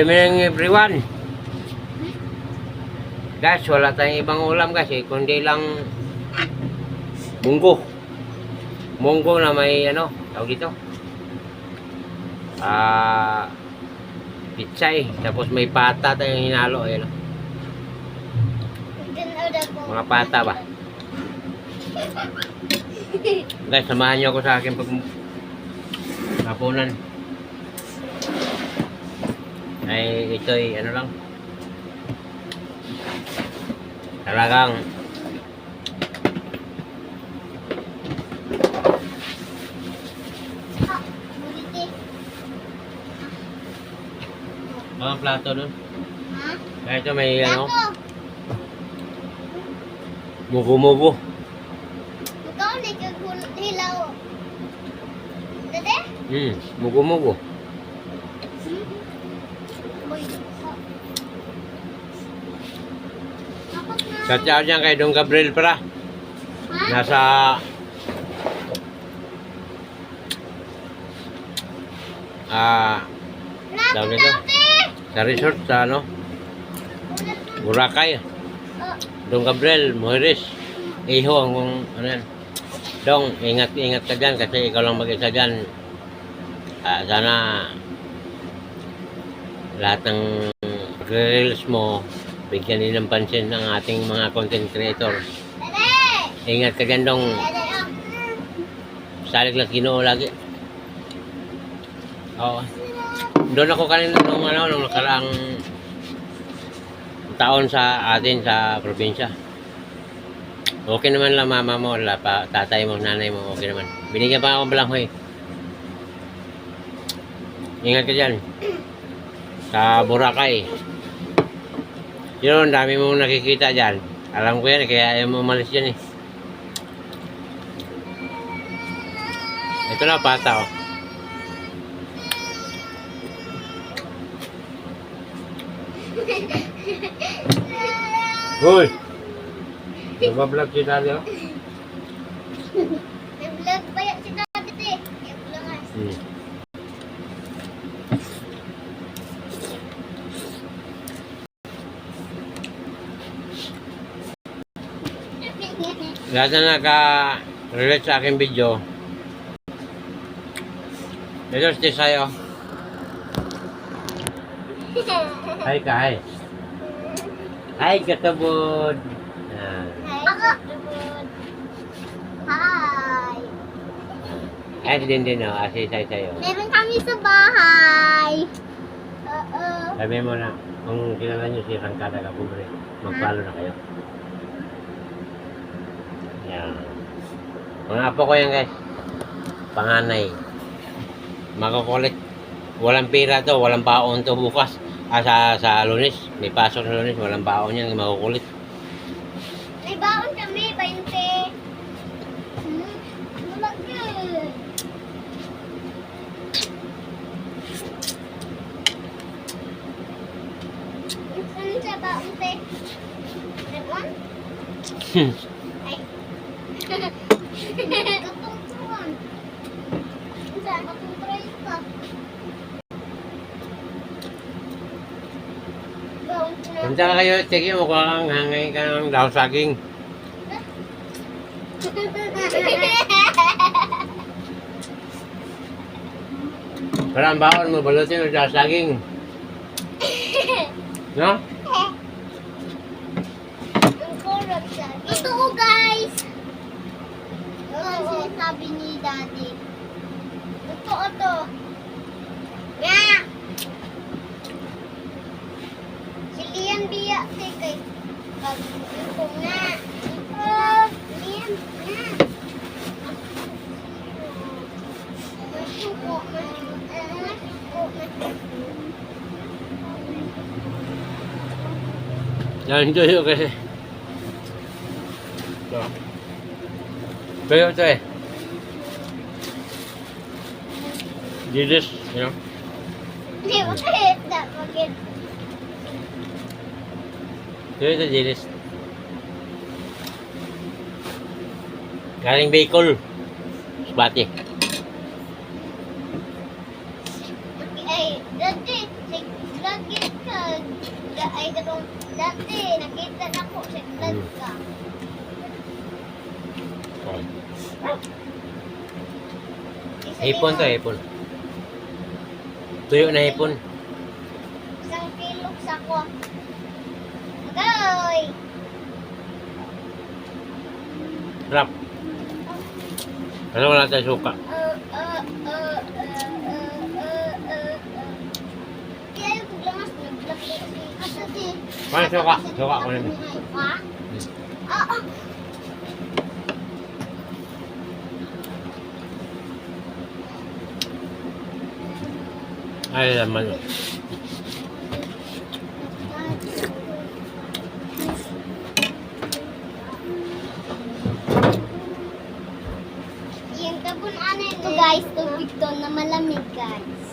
Evening everyone. Guys, wala tayong ibang ulam kasi kundi lang munggo. Munggo na may ano, tawag dito. Ah, pitsay. Tapos may pata tayong hinalo. Ayan, oh. Mga pata ba? Guys, samahan niyo ako sa akin pag hapunan. Ay, ito'y ano lang. Talagang mga plato dun. Kaya ito may ano, mugo-mugo. Ikaw hilaw. Dede? Hmm, mugo-mugo. Shout out dyan kay Don Gabriel para. Nasa ah tawag nito? sa resort sa ano Boracay Don Gabriel Moiris. Iho ang ano yan Dong ingat ingat ka dyan kasi ikaw lang mag-isa dyan Ah, sana lahat ng reels mo bigyan din ng pansin ng ating mga content creator. Ingat ka dyan dong Dede, oh. salig lang kinoo lagi. Oo. Doon ako kanina nung ano nung nakaraang taon sa atin sa probinsya. Okay naman lang mama mo la pa tatay mo nanay mo okay naman. Binigyan pa ako ng balanghoy. Ingat ka dyan. Sa Boracay yun dami mong nakikita dyan alam ko yan kaya ayaw mo umalis dyan eh ito na pata oh Hoy! Nagbablog si Daddy oh. May vlog pa yan si Dede. May vlog nga. Hmm. Lahat na naka-relate sa aking video. Ito si Sayo. Hi ka, hi. Hi, katabod. Yan. Hi. Hi. Din din oh. Asi Sayo Sayo. Meron kami sa bahay. Oo. Sabi mo na, kung kilala nyo si Rangkada Kapubre, mag-follow na kayo. Yan. Mga apo ko yan guys. Panganay. Makukulit. Walang pira to, walang baon to bukas. Ah, sa, sa lunes. May pasok sa lunes, walang baon yan. Makukulit. May baon kami, 20. Hmm, yun. Saan sa baon, te? Hmm. Ay. Ko. Punta ka kayo, sige mo kung hangay ka ng daw saging. Parang baon mo, balutin mo sa saging. No? Totoo, guys! Ano sinasabi ni Daddy? Totoo to. Nga! Si Lian biya, kay Pag ko nga. Oh, Lian, nga. Masuko, masuko, masuko. Yan, ito yun kasi. So. Kayo ito eh. Dilis, you know? Kayo ito, dilis. Galing Bicol. Bati. Ay, dati, lagi Ay, katong dati, nakita na ko sa vlog Hmm. ka. Okay. Isa Hipon to, hipon. Tuyo na hipon. Isang kilo sa ko. Agay! Rap. Ano wala tayo suka? Uh, uh, uh, uh, uh, uh, uh. Kaya yung paglamas, naglaki si Asa si... Ano suka? Suka ko na. Ha? Ah, Ay, laman. Tabunan ito guys, tubig to na malamig guys.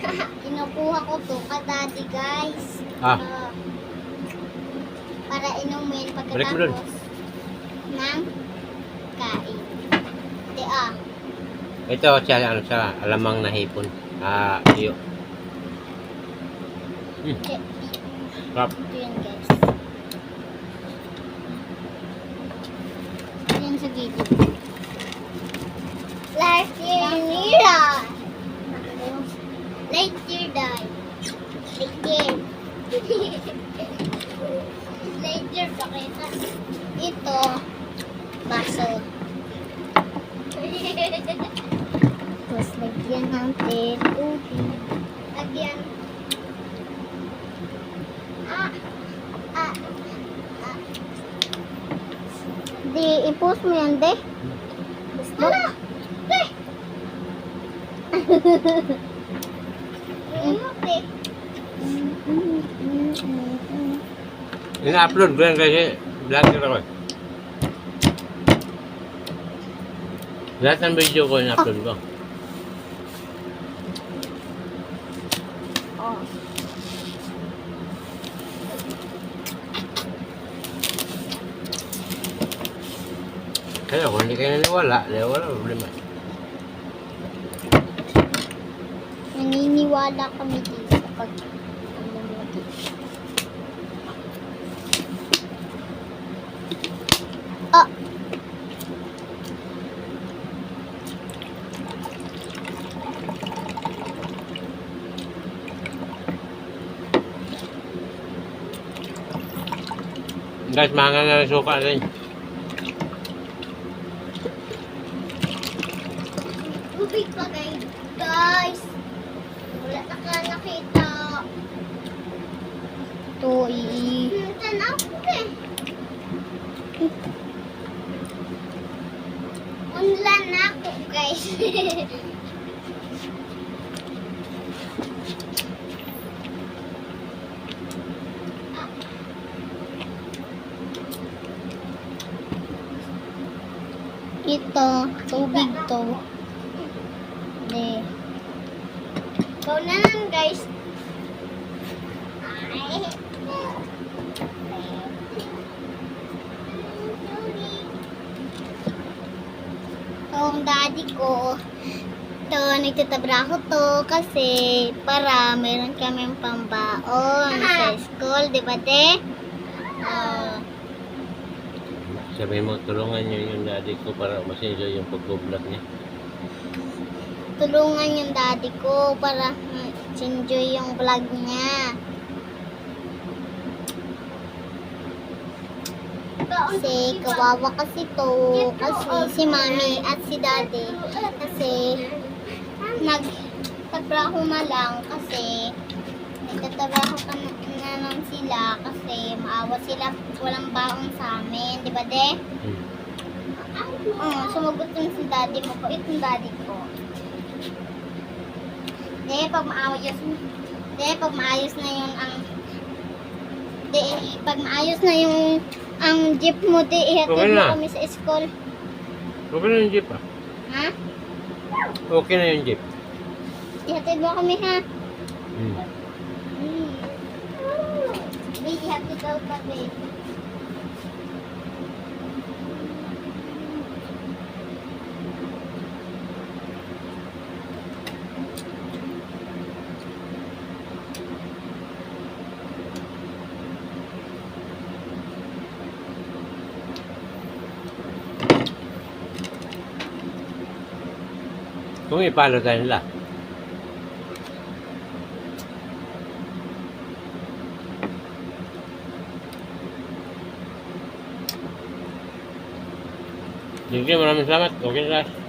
Kinukuha ko to ka daddy guys. Ah. Ah, para inumin pagkatapos ng kain. Di ah. Ito siya, ano siya, alamang na hipon. Ah, tuyo. Hmm, Di, rap. ito yun guys. Sa gilid. Last year, Nira. Last year, die. Last. Last year, pakita. Ito, baso. Tapos, lagyan natin tubig. Lagyan. Ah, ah, ah. Di, i-post mo yan, de. Ala! De! De? Ina-upload ko yan kasi vlogger ako. eh. Lahat ng video ko ina-upload ko. Kaya kung hindi kayo naniwala, di wala problema. Naniniwala kami dito pag lumaki. Ah! Guys, mahanga na ng suka rin. Tubig pa guys. Guys! Wala na ka nakita. Ito, i... Tanaw ko eh. Unlan na ako guys. Ito, tubig to. De. Ikaw na lang, guys. Ay. Ito ang daddy ko. Ito, nagtatabraho to kasi para meron kami pambaon sa school, di ba, de? Ah. Sabi mo, tulungan niyo yung daddy ko para mas enjoy yung pag-vlog niya. Tulungan yung daddy ko para mm, enjoy yung vlog niya. Kasi kawawa kasi to. Kasi si mami at si daddy. Kasi nagtatrabaho na lang kasi nagtatrabaho ka na, na lang sila kasi maawa sila walang baon sa amin. Di ba, de? Hmm. Oo, sumagot yung si daddy mo ko. Itong daddy ko. De, pag maayos, de, pag maayos na yun ang, de, pag maayos na yung, ang jeep mo, de, ihatid Okay mo kami sa school. Okay na yung jeep ah. Ha? Okay na yung jeep. Ihatid mo kami, ha? Hmm. Hmm. Babe, ihatid daw ka, babe. Kung ipalo tayo nila. Sige, maraming salamat. Okay, guys.